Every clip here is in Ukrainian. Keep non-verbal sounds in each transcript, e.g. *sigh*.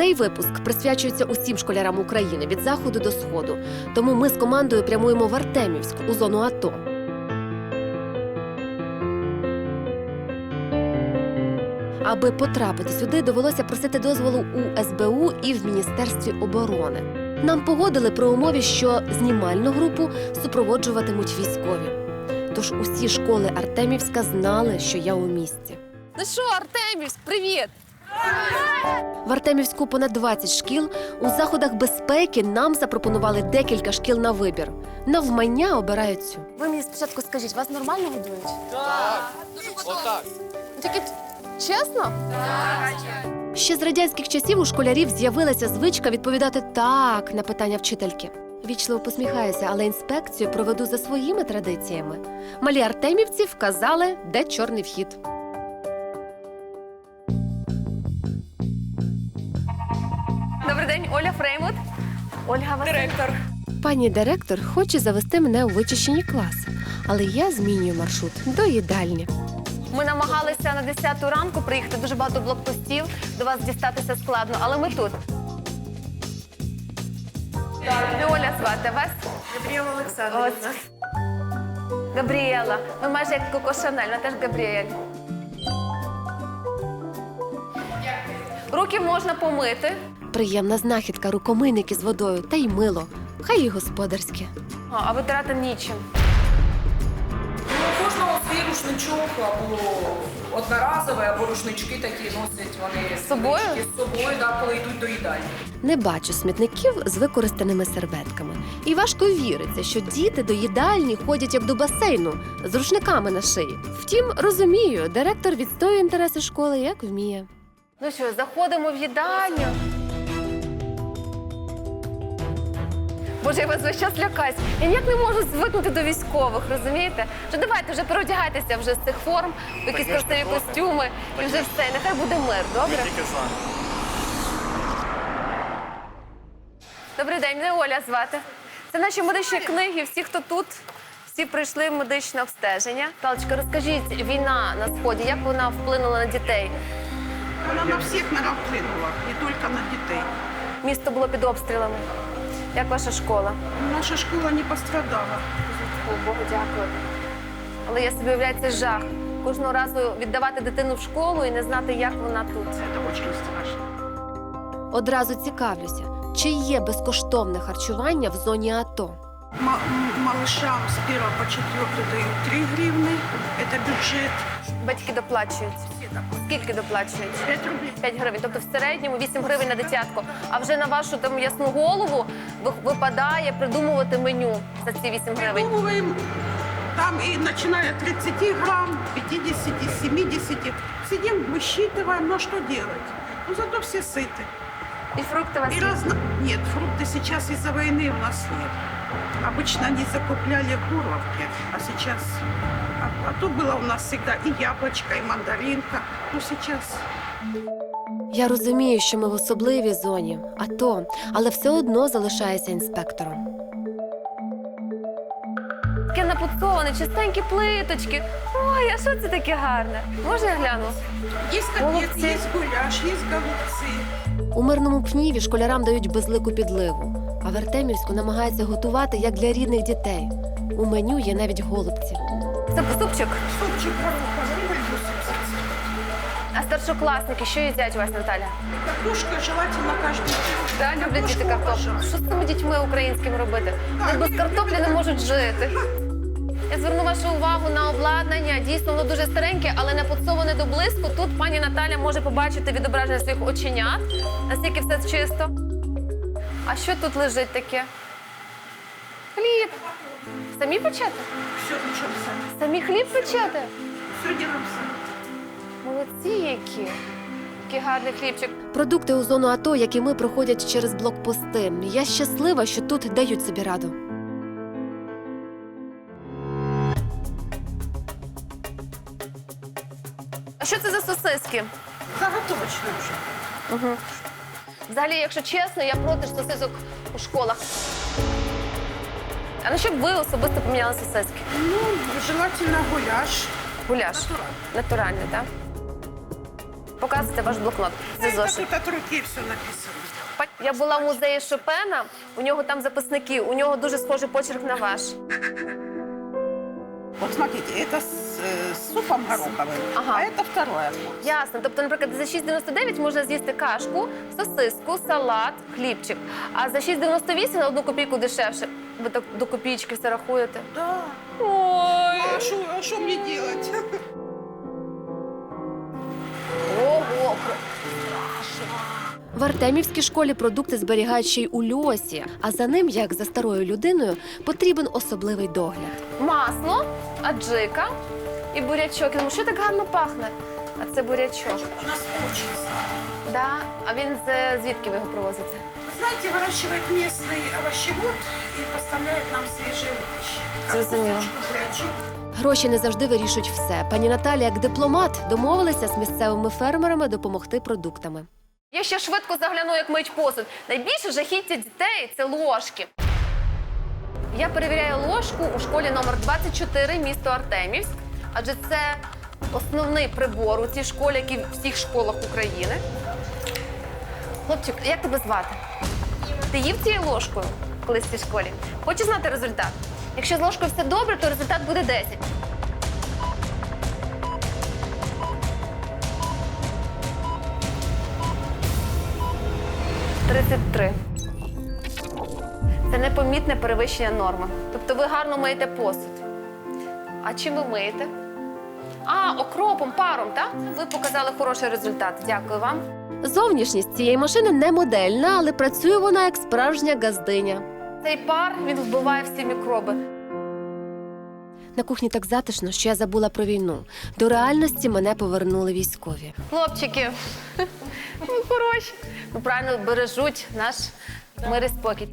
Цей випуск присвячується усім школярам України від заходу до сходу. Тому ми з командою прямуємо в Артемівськ у зону АТО. Аби потрапити сюди, довелося просити дозволу у СБУ і в Міністерстві оборони. Нам погодили при умові, що знімальну групу супроводжуватимуть військові. Тож усі школи Артемівська знали, що я у місті. Ну що, Артемівськ, привіт! В Артемівську понад 20 шкіл. У заходах безпеки нам запропонували декілька шкіл на вибір. Навмання обирають цю. Ви мені спочатку скажіть, вас нормально годують? Отак. Тільки чесно? Ще з радянських часів у школярів з'явилася звичка відповідати так на питання вчительки. Вічливо посміхаюся, але інспекцію проведу за своїми традиціями. Малі артемівці вказали, де чорний вхід. Оля Фреймут. Ольга Василь. Директор. Пані директор хоче завести мене у вичищені класи, але я змінюю маршрут до їдальні. Ми намагалися на 10 ранку приїхати дуже багато блокпостів. До вас дістатися складно, але ми тут. Не Оля звати вас? Габріела Олександрівна. Габріела. Ми майже як Коко Шанель, вона теж Габріель. Руки можна помити. Приємна знахідка, рукомийники з водою та й мило. Хай і господарське. А, а витирати нічим. Ну, у кожного свій рушничок або одноразовий, або рушнички такі носять вони З собою? з собою, да, коли йдуть до їдальні. Не бачу смітників з використаними серветками. І важко віриться, що діти до їдальні ходять як до басейну з рушниками на шиї. Втім, розумію, директор відстоює інтереси школи як вміє. Ну що, заходимо в їдальню. Боже, я вас весь час лякаюсь. Я ніяк не можу звикнути до військових, розумієте? Що давайте вже переодягайтеся вже з цих форм, в якісь красиві костюми, і вже все. Нехай буде мир, добре? Тільки з вами. Добрий день, мене Оля звати. Це наші медичні книги. Всі, хто тут, всі пройшли медичне обстеження. Талочка, розкажіть, війна на сході, як вона вплинула на дітей? Вона на всіх наверное, вплинула, не тільки на дітей. Місто було під обстрілами. Як ваша школа? Наша школа не пострадала. О, Богу дякую. Але я собі уявляю це жах. Кожного разу віддавати дитину в школу і не знати, як вона тут. Це дуже страшно. Одразу цікавлюся, чи є безкоштовне харчування в зоні АТО. М- м- малышам с 1 по 4 дают 3 гривны. Это бюджет. Батьки доплачують. Все доплачивают. Скільки доплачують? 5 рублей. 5 гривень. Тобто в середньому 8 гривень на дитятко. А вже на вашу там ясну голову ви- випадає придумувати меню за ці 8 гривень. Придумываем там и начиная от 30 грамм, 50, 70. Сидим, высчитываем, но что делать? Ну зато все сыты. І фрукти у вас. И є? разно... Нет, фрукты сейчас из-за войны у нас нет. Обычно они закупляли в а сейчас... А, а то было у нас всегда и яблочко, и мандаринка. Ну сейчас... Я розумію, що ми в особливій зоні АТО, але все одно залишаюся інспектором. Таке напуцоване, чистенькі плиточки. Ой, а що це таке гарне? Можна я гляну? Есть котлеты, Голубцы. есть гуляш, есть голубцы. У мирному пніві школярам дають безлику підливу, а в Артемівську намагаються готувати як для рідних дітей. У меню є навіть голубці. Це супчик. Супчик гороховый, рыбу супчик. Старшокласники, що їдять у вас, Наталя? Картошка желательно каждый день. Да, люблять діти картоплю. Що з цими дітьми українськими робити? Вони без картоплі не можуть жити. Я зверну вашу увагу на обладнання. Дійсно, воно дуже стареньке, але не поцоване до блиску. Тут пані Наталя може побачити відображення своїх оченят, наскільки все чисто. А що тут лежить таке? Хліб. Самі печете? Все причем сами. Самі хліб печете? Все делаем сами. Молодці які. Який гарний хлібчик. Продукти у зону АТО, як і ми, проходять через блокпости. Я щаслива, що тут дають собі раду. А що це за сосиски? Заготовочно уже. Взагалі, якщо чесно, я проти сосисок у школах. А на що б ви особисто поміняли сосиски? Ну, желательно гуляш. Гуляш. Натуральний. Натуральний, так? Показуйте ваш блокнот. Це Это зошит. тут от руки все написано. Я була в музеї Шопена, у нього там записники, у нього дуже схожий почерк на ваш. Вот смотрите, это с, э, с супом гороховым, Ага. а это второе. блюдо. Ясно. Тобто, наприклад, за 6,99 можна з'їсти кашку, сосиску, салат, хлібчик. А за 6,98 на одну копійку дешевше. Ви так до копійки все рахуєте. Да. Ой. А что а шо мне делать? В Артемівській школі продукти зберігають ще й у льосі, а за ним, як за старою людиною, потрібен особливий догляд. Масло, аджика і бурячок. Я думаю, що так гарно пахне? А це бурячок. У нас очень сладкий. Да? А він з звідки ви його привозите? Вы знаете, выращивает местный овощевод и поставляет нам свежие овощи. Зрозуміло. Капусточку, бурячок. Гроші не завжди вирішують все. Пані Наталя, як дипломат, домовилася з місцевими фермерами допомогти продуктами. Я ще швидко загляну, як мить посуд. Найбільше жахіття дітей це ложки. Я перевіряю ложку у школі номер 24 місто Артемівськ, адже це основний прибор у цій школі, як і в всіх школах України. Хлопчик, як тебе звати? Ти їв цією ложкою колись в цій школі? Хочеш знати результат? Якщо з ложкою все добре, то результат буде 10. Тридцять три. Це непомітне перевищення норми. Тобто ви гарно миєте посуд. А чим ви миєте? А, окропом, паром, так? Ви показали хороший результат. Дякую вам. Зовнішність цієї машини не модельна, але працює вона як справжня газдиня. Цей пар він вбиває всі мікроби. На кухні так затишно, що я забула про війну. До реальності мене повернули військові. Хлопчики, *laughs* ви хороші. Ну, правильно бережуть наш мир і спокій.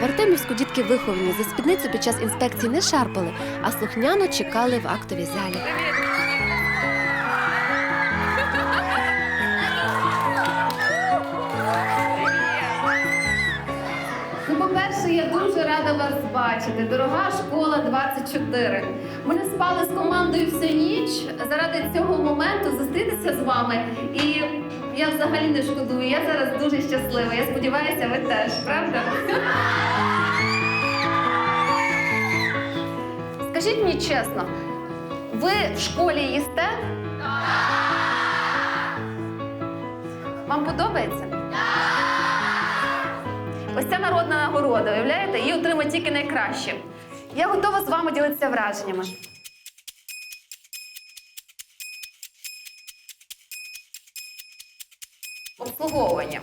В Артемівську дітки виховані за спідницю під час інспекції не шарпали, а слухняно чекали в актовій залі. Рада вас бачити. Дорога школа 24. Ми не спали з командою всю ніч заради цього моменту зустрітися з вами. І я взагалі не шкодую. Я зараз дуже щаслива. Я сподіваюся, ви теж, правда? Скажіть мені чесно, ви в школі їсте? Вам подобається? Ось ця народна нагорода, уявляєте? Її отримають тільки найкраще. Я готова з вами ділитися враженнями. Обслуговування.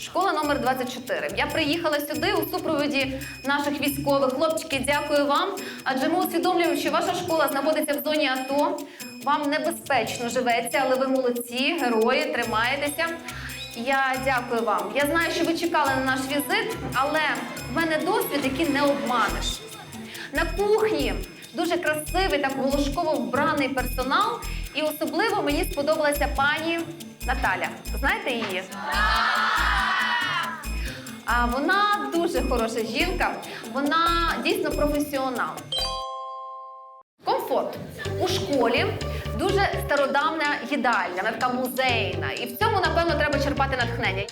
Школа номер 24. Я приїхала сюди у супроводі наших військових. Хлопчики, дякую вам. Адже ми усвідомлюємо, що ваша школа знаходиться в зоні АТО. Вам небезпечно живеться, але ви молодці, герої, тримаєтеся. Я дякую вам. Я знаю, що ви чекали на наш візит, але в мене досвід, який не обманеш. На кухні дуже красивий, так волошково вбраний персонал. І особливо мені сподобалася пані Наталя. Знаєте її? А вона дуже хороша жінка, вона дійсно професіонал. Комфорт у школі дуже стародавня їдальня, вона така музейна. І в цьому, напевно, треба черпати натхнення.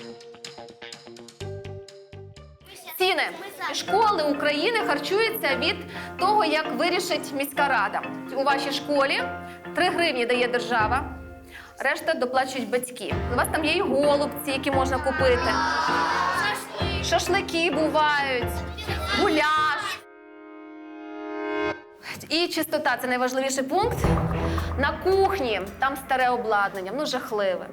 Ціни школи України харчуються від того, як вирішить міська рада. У вашій школі 3 гривні дає держава, решта доплачують батьки. У вас там є і голубці, які можна купити. Шашлики бувають, гуляш. І чистота це найважливіший пункт. На кухні там старе обладнання, ну жахливе.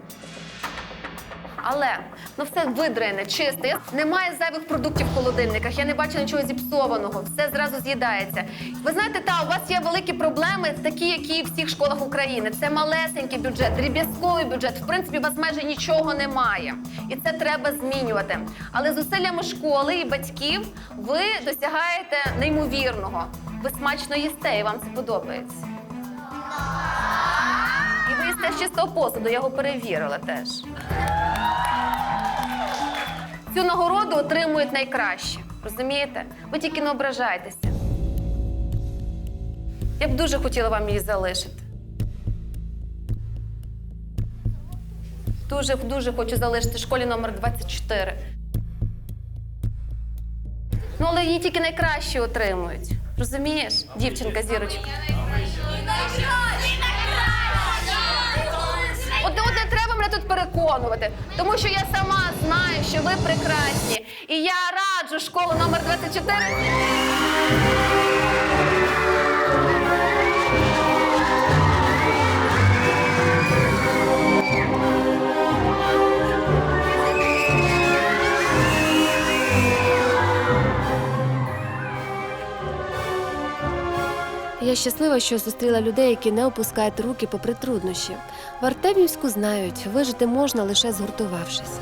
Але ну все видрене, чисте. Немає зайвих продуктів в холодильниках. Я не бачу нічого зіпсованого. Все зразу з'їдається. Ви знаєте, та у вас є великі проблеми, такі, які і в всіх школах України. Це малесенький бюджет, дріб'язковий бюджет. В принципі, у вас майже нічого немає. І це треба змінювати. Але зусиллями школи і батьків ви досягаєте неймовірного. Ви смачно їсте, і вам це подобається. І ви з чистого посуду, я його перевірила теж. Цю нагороду отримують найкраще. Розумієте? Ви тільки не ображайтеся. Я б дуже хотіла вам її залишити. Дуже дуже хочу залишити школі номер 24. Ну, але її тільки найкращі отримують. Розумієш, дівчинка зірочка. Переконувати, тому що я сама знаю, що ви прекрасні. І я раджу школу номер 24. Я щаслива, що зустріла людей, які не опускають руки попри труднощі. В Артемівську знають, вижити можна лише згуртувавшись.